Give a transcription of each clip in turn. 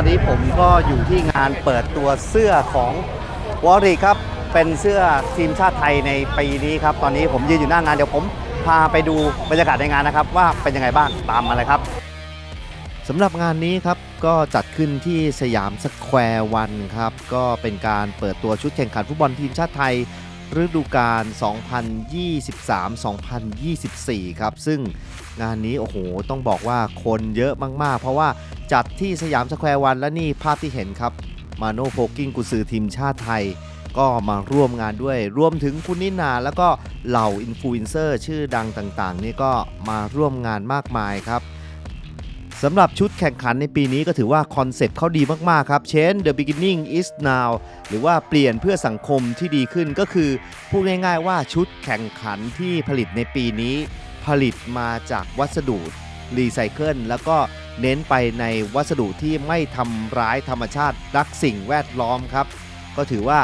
อนนี้ผมก็อยู่ที่งานเปิดตัวเสื้อของวอริครับ เป็นเสื้อทีมชาติไทยในปีนี้ครับ ตอนนี้ผมยืนอยู่หน้างานเดี๋ยวผมพาไปดูบรรยากาศในงานนะครับ ว่าเป็นยังไงบ้างตามมาเลยครับสำหรับงานนี้ครับก็จัดขึ้นที่สยามสแควร์วันครับ ก็เป็นการเปิดตัวชุดแข่งขันฟุตบอลทีมชาติไทยฤดูกาล 2023-2024 ครับ ซึ่งงานนี้โอ้โห ต้องบอกว่าคนเยอะมาก ๆ เพราะว่า จัดที่สยามสแควร์วันและนี่ภาพที่เห็นครับ มาโนโพกิ้งกุซือทีมชาติไทย ก็มาร่วมงานด้วย รวมถึงคุณนินาแล้วก็เหล่าอินฟลูเอนเซอร์ชื่อดังต่างๆ นี่ก็มาร่วมงานมากมายครับสำหรับชุดแข่งขันในปีนี้ก็ถือว่าคอนเซปต์เขาดีมากๆครับ Change the beginning is now หรือว่าเปลี่ยนเพื่อสังคมที่ดีขึ้นก็คือ พูดง่ายๆว่าชุดแข่งขันที่ผลิตในปีนี้ ผลิตมาจากวัสดุรีไซเคิลแล้วก็ เน้นไปในวัสดุที่ไม่ทำร้ายธรรมชาติรักสิ่งแวดล้อมครับ ก็ถือว่า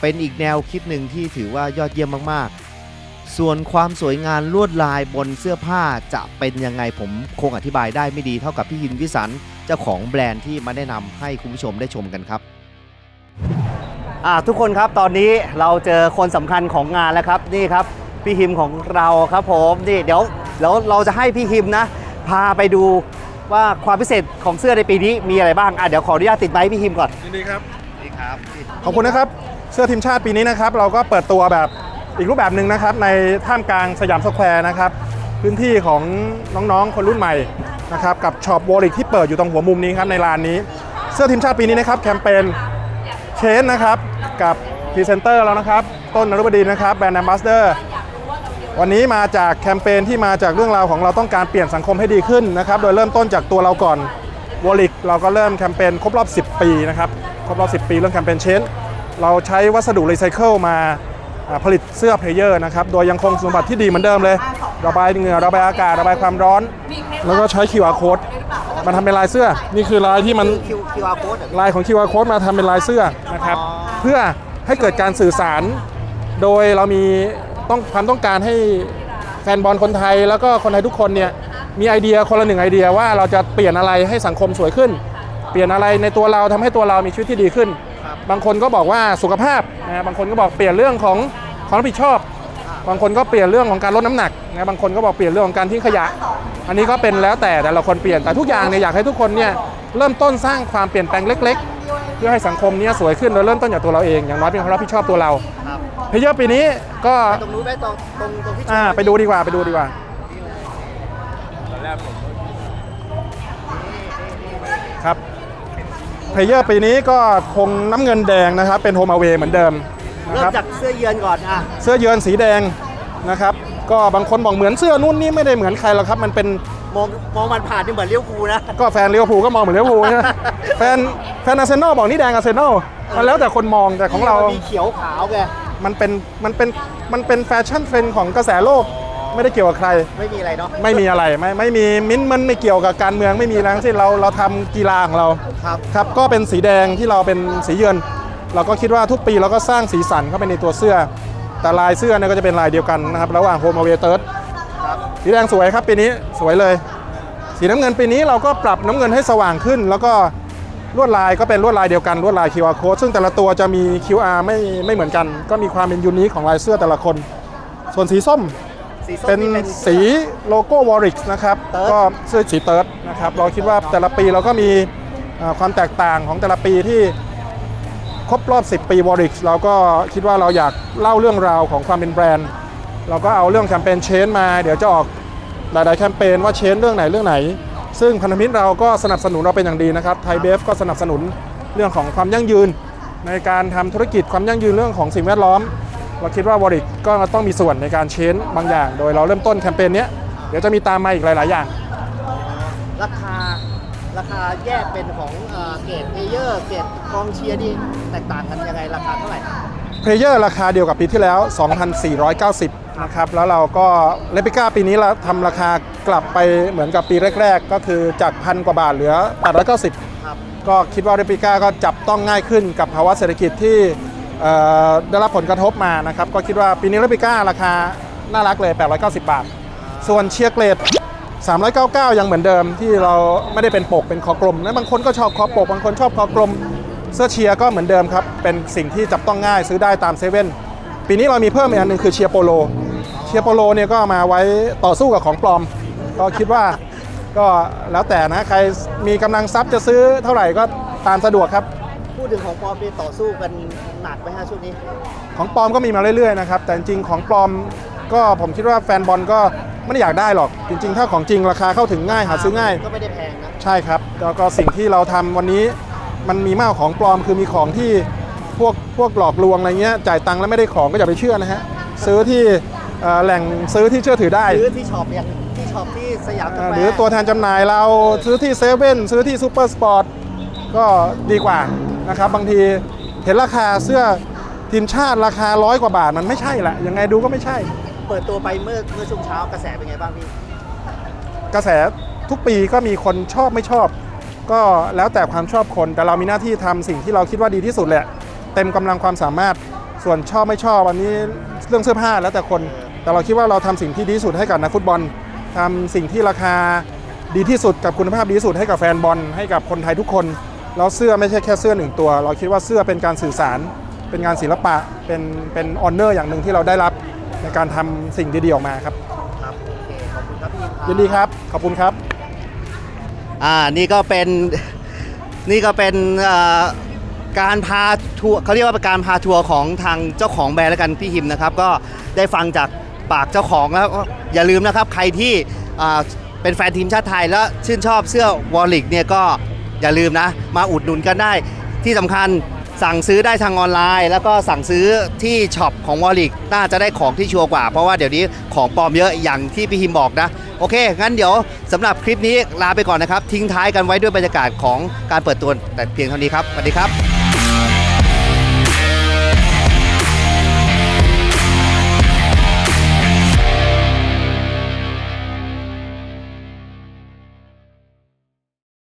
เป็นอีกแนวคิดหนึ่งที่ถือว่ายอดเยี่ยมมากๆ ส่วนความสวยงามลวดลายบนเสื้อผ้าจะเป็นยังไงผมคงอธิบายได้ไม่ดีเท่ากับพี่หินวิสันเจ้าของแบรนด์ที่มาแนะนำให้คุณผู้ชมได้ชมกันครับทุกคนครับตอนนี้เราเจอคนสำคัญของงานแล้วครับนี่ครับพี่ฮิมของเราครับผมนี่เดี๋ยวเดี๋ยวเราจะให้พี่ฮิมนะ พาไปดู ว่าความพิเศษของเสื้อในปีนี้มีอะไรบ้างอะเดี๋ยวขออนุญาตติดไม้พี่ฮิมก่อน ยินดีครับนี่ครับขอบคุณนะครับ เสื้อทีมชาติปีนี้นะครับ เราก็เปิดตัวแบบอีกรูปแบบหนึ่งนะครับ ในท่ามกลางสยามสแควร์นะครับ พื้นที่ของน้องๆ คนรุ่นใหม่นะครับ กับช็อปวอลิกที่เปิดอยู่ตรงหัวมุมนี้ครับในลานนี้ เสื้อทีมชาติปีนี้นะครับแคมเปญเชนนะครับกับพรีเซนเตอร์เรานะครับ ต้นนรุบดินนะครับแบรนด์แอมบาสเดอร์ วันนี้มาจากแคมเปญที่มาจากเรื่องราวของเราต้องการเปลี่ยนสังคมให้ดีขึ้นนะครับ โดยเริ่มต้นจากตัวเราก่อนวอลิกเราก็เริ่มแคมเปญครบรอบ 10 ปีนะครับ ครบรอบ 10 ปีเรื่องแคมเปญเชนเราใช้วัสดุรีไซเคิลมาผลิตเสื้อเพลเยอร์นะครับ โดยยังคงสมบัติที่ดีเหมือนเดิมเลย ระบายเหงื่อระบายอากาศระบายความร้อน แล้วก็ใช้ QR code มาทำเป็นลายเสื้อ นี่คือลายที่มันคิวคิวอาร์โค้ดลายของ QR code มาทำเป็นลายเสื้อนะครับ เพื่อให้เกิดการสื่อสาร โดยเรามี ต้องความต้องการให้แฟนบอลคนไทยแล้วก็คนไทยทุกคนเนี่ยมีไอเดียคนละหนึ่งไอเดียว่าเราจะเปลี่ยนอะไรให้สังคมสวยขึ้น เปลี่ยนอะไรในตัวเราทำให้ตัวเรามีชีวิตที่ดีขึ้น บางคนก็บอกว่าสุขภาพนะบางคนก็บอกเปลี่ยนเรื่องของความรับผิดชอบ บางคนก็เปลี่ยนเรื่องของการลดน้ำหนักนะบางคนก็บอกเปลี่ยนเรื่องของการทิ้งขยะ อันนี้ก็เป็นแล้วแต่แต่ละคนเปลี่ยนแต่ทุกอย่างเนี่ยอยากให้ทุกคนเนี่ยเริ่มต้นสร้างความเปลี่ยนแปลงเล็ก ๆ เพื่อให้สังคมเนี้สวยขึ้นโดยเริ่มต้นจากตัวเราเองอย่างน้อยเป็นความรับผิดชอบตัวเรา เพเยอร์ปีนี้ก็ ตรงนู้นได้ตรงตรงตรงที่อ่า ไปดูดีกว่าไปดูดีกว่าครับเพเยอร์ปีนี้ก็คงน้ำเงินแดงนะครับ เป็นโฮม a เวเหมือนเดิมนะเริ่คมรับจากเสื้อเยือนก่อนอะเสื้อเยือนสีแดงนะครับ ก็บางคนบอกเหมือนเสื้อนู่นนี่ไม่ได้เหมือนใครหรอกครับ มันเป็นมองมองมันผ่านนี่เหมือนเลี้ยวภูลนะ ก็แฟนเลี้ยวภูลก็มองเหมือนเลี้ยวภูลใช่ไหมแฟนแฟนอาร์เซนอลบอกนี่แดงอาร์เซนอลมันแล้วแต่คนมองแต่ของเรามีเขียวขาวไง มันเป็นมันเป็นมันเป็นแฟชั่นเทรนด์ของกระแสโลกไม่ได้เกี่ยวกับใคร ไม่มีอะไรเนาะไม่มีอะไรไม่ไม่มีมิ้นท์มันไม่เกี่ยวกับการเมืองไม่มีอะไรทั้งสิ้นเราเราทำกีฬาของเราครับครับก็เป็นสีแดงที่เราเป็นสีเยือนเราก็คิดว่าทุกปีเราก็สร้างสีสันเข้าไปในตัวเสื้อ แต่ลายเสื้อเนี่ยก็จะเป็นลายเดียวกันนะครับระหว่างโฮมเวเติร์ดครับสีแดงสวยครับปีนี้สวยเลย สีน้ำเงินปีนี้เราก็ปรับน้ำเงินให้สว่างขึ้น แล้วก็ ลวดลายก็เป็นลวดลายเดียวกันลวดลาย QR code ซึ่งแต่ละตัวจะมี QR ไม่ไม่เหมือนกัน ก็มีความเป็นยูนิคของลายเสื้อแต่ละคน ส่วนสีส้มสีส้มเป็นนี่สีโลโก้วอริกนะครับเติร์ดก็เสื้อสีเติร์ดนะครับเราคิดว่าแต่ละปีเราก็มีเอ่อความแตกต่างของแต่ละปีที่ครบรอบ 10 ปีวอริกเราก็คิดว่าเราอยากเล่าเรื่องราวของความเป็นแบรนด์ เราก็เอาเรื่องแคมเปญเชนมา เดี๋ยวจะออกหลาย ๆ แคมเปญว่าเชนเรื่องไหนเรื่องไหน ซึ่งพันธมิตรเราก็สนับสนุนเราเป็นอย่างดีนะครับไทยเบฟก็สนับสนุนเรื่องของความยั่งยืน ในการทำธุรกิจความยั่งยืนเรื่องของสิ่งแวดล้อม เราคิดว่าวอริกก็ต้องมีส่วนในการเชนบางอย่าง โดยเราเริ่มต้นแคมเปญนี้เดี๋ยวจะมีตามมาอีกหลาย ๆ อย่าง ราคาราคาแยกเป็นของเออเกรดเพลเยอร์เกรดกองเชียร์นี่แตกต่างกันยังไงราคาเท่าไหร่เพลเยอร์ราคาเดียวกับปีที่แล้ว 2,490 นะครับแล้วเราก็เลปิก้าปีนี้เราทำราคากลับไปเหมือนกับปีแรก ๆ ก็คือจากพันกว่าบาทเหลือ 890 ครับ ก็คิดว่าเรปิก้าก็จับต้องง่ายขึ้นกับภาวะเศรษฐกิจที่เอ่อได้รับผลกระทบมานะครับก็คิดว่าปีนี้เรปิก้าราคาน่ารักเลย 890 บาท ส่วนเชียร์เกรด 399 ยังเหมือนเดิมที่เราไม่ได้เป็นปกเป็นคอกลมนะบางคนก็ชอบคอปก บางคนชอบคอกลม เสื้อเชียร์ก็เหมือนเดิมครับ เป็นสิ่งที่จับต้องง่ายซื้อได้ตามเซเว่นปีนี้เรามีเพิ่มอีกอันหนึ่งคือเชียร์โปโล เชียร์โปโลเนี่ยก็เอามาไว้ต่อสู้กับของปลอม ก็คิดว่าก็แล้วแต่นะใครมีกำลังทรัพย์จะซื้อเท่าไหร่ก็ตามสะดวกครับ พูดถึงของปลอมนี่ต่อสู้กันหนักไหมฮะช่วงนี้ ของปลอมก็มีมาเรื่อยๆนะครับแต่จริงๆของปลอมก็ผมคิดว่าแฟนบอลก็ไม่ได้อยากได้หรอก จริง ๆ ถ้าของจริงราคาเข้าถึงง่ายหาซื้อง่าย ก็ไม่ได้แพงนะ ใช่ครับแล้วก็สิ่งที่เราทำวันนี้มันมีมากกว่าของปลอมคือมีของที่พวกพวกหลอกลวงอะไรเงี้ยจ่ายตังค์แล้วไม่ได้ของก็อย่าไปเชื่อนะฮะซื้อที่เอ่อแหล่งซื้อที่เชื่อถือได้ หรือที่ช็อปอย่างที่ช็อปที่สยามสอ่าแควร์หรือตัวแทนจำหน่ายเราซื้อที่เซเว่นซื้อที่ซูเปอร์สปอร์ตก็ดีกว่านะครับ บางทีเห็นราคาเสื้อทีมชาติราคาร้อยกว่าบาทมันไม่ใช่แหละยังไงดูก็ไม่ใช่ เปิดตัวไปเมื่อเมื่อช่วงเช้ากระแสเป็นไงบ้างพี่ กระแสทุกปีก็มีคนชอบไม่ชอบ ก็แล้วแต่ความชอบคน แต่เรามีหน้าที่ทำสิ่งที่เราคิดว่าดีที่สุดแหละ เต็มกำลังความสามารถส่วนชอบไม่ชอบอันนี้เรื่องเสื้อผ้าแล้วแต่คน แต่เราคิดว่าเราทำสิ่งที่ดีที่สุดให้กับนักฟุตบอลทำสิ่งที่ราคาดีที่สุดกับคุณภาพดีที่สุดให้กับแฟนบอลให้กับคนไทยทุกคน แล้วเสื้อไม่ใช่แค่เสื้อหนึ่งตัว เราคิดว่าเสื้อเป็นการสื่อสาร เป็นงานศิลปะ เป็นเป็นออนเนอร์อย่างหนึ่งที่เราได้รับในการทำสิ่งดีๆออกมาครับครับโอเคขอบคุณครับพี่ครับยินดีครับขอบคุณครับอ่านี่ก็เป็นนี่ก็เป็นเอ่อการพาทัวร์เขาเรียกว่าเป็นการพาทัวร์ของทางเจ้าของแบรนด์แล้วกันพี่หิมนะครับ ก็ได้ฟังจาก ปากเจ้าของแล้วอย่าลืมนะครับใครที่เป็นแฟนทีมชาติไทยแล้วชื่นชอบเสื้อวอลลิกเนี่ยก็อย่าลืมนะ มาอุดหนุนกันได้ที่สำคัญสั่งซื้อได้ทางออนไลน์ แล้วก็สั่งซื้อที่ช็อปของวอลลิกน่าจะได้ของที่ชัวร์กว่า เพราะว่าเดี๋ยวนี้ของปลอมเยอะอย่างที่พี่หิมบอกนะโอเค งั้นเดี๋ยวสำหรับคลิปนี้ลาไปก่อนนะครับ ทิ้งท้ายกันไว้ด้วยบรรยากาศของการเปิดตัวแต่เพียงเท่านี้ครับสวัสดีครับ